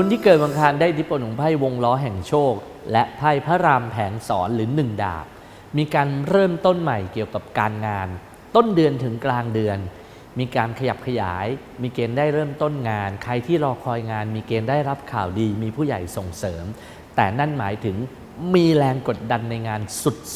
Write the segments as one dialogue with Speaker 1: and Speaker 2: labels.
Speaker 1: คุณที่เกิดวันอังคารได้อิทธิพลของไพ่วงล้อแห่งโชค และไพ่พระรามแผงสอนหรือหนึ่งดาบ มีการเริ่มต้นใหม่เกี่ยวกับการงาน ต้นเดือนถึงกลางเดือน มีการขยับขยาย มีเกณฑ์ได้เริ่มต้นงาน ใครที่รอคอยงาน มีเกณฑ์ได้รับข่าวดี มีผู้ใหญ่ส่งเสริม แต่นั่นหมายถึงมีแรงกดดันในงาน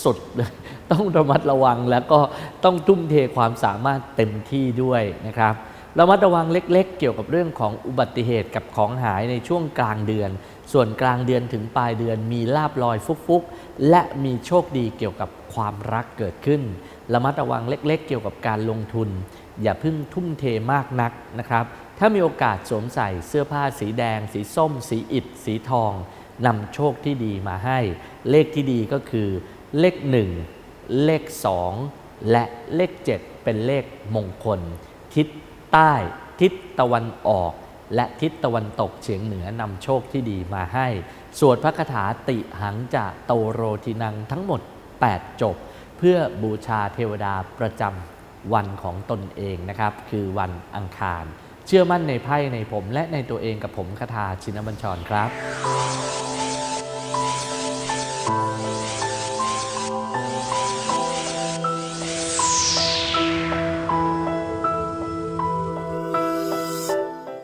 Speaker 1: สุดๆเลยต้องระมัดระวังแล้วก็ต้องทุ่มเทความสามารถเต็มที่ด้วยนะครับ ระมัดระวังเล็กๆ เกี่ยวกับเรื่องของอุบัติเหตุกับของหายในช่วงกลางเดือน ส่วนกลางเดือนถึงปลายเดือนมีลาบลอยฟุกๆ และมีโชคดีเกี่ยวกับความรักเกิดขึ้น ระมัดระวังเล็กๆ เกี่ยวกับการลงทุน อย่าเพิ่งทุ่มเทมากนักนะครับ ถ้ามีโอกาสสวมใส่เสื้อผ้าสีแดง สีส้ม สีอิฐ สีทองนำโชคที่ดีมาให้ เลขที่ดีก็คือ เลข 1 เลข 2 และเลข 7 เป็นเลขมงคล ทิศ ใต้ทิศตะวันออก และทิศตะวันตกเฉียงเหนือนำโชคที่ดีมาให้ สวดพระคาถาติหังจะโตโรทินังทั้งหมด 8 จบ เพื่อบูชาเทวดาประจำวันของตนเองนะครับ คือวันอังคาร เชื่อมั่นในไพ่ในผมและในตัวเองกับผมคาถาชินบัญชรครับ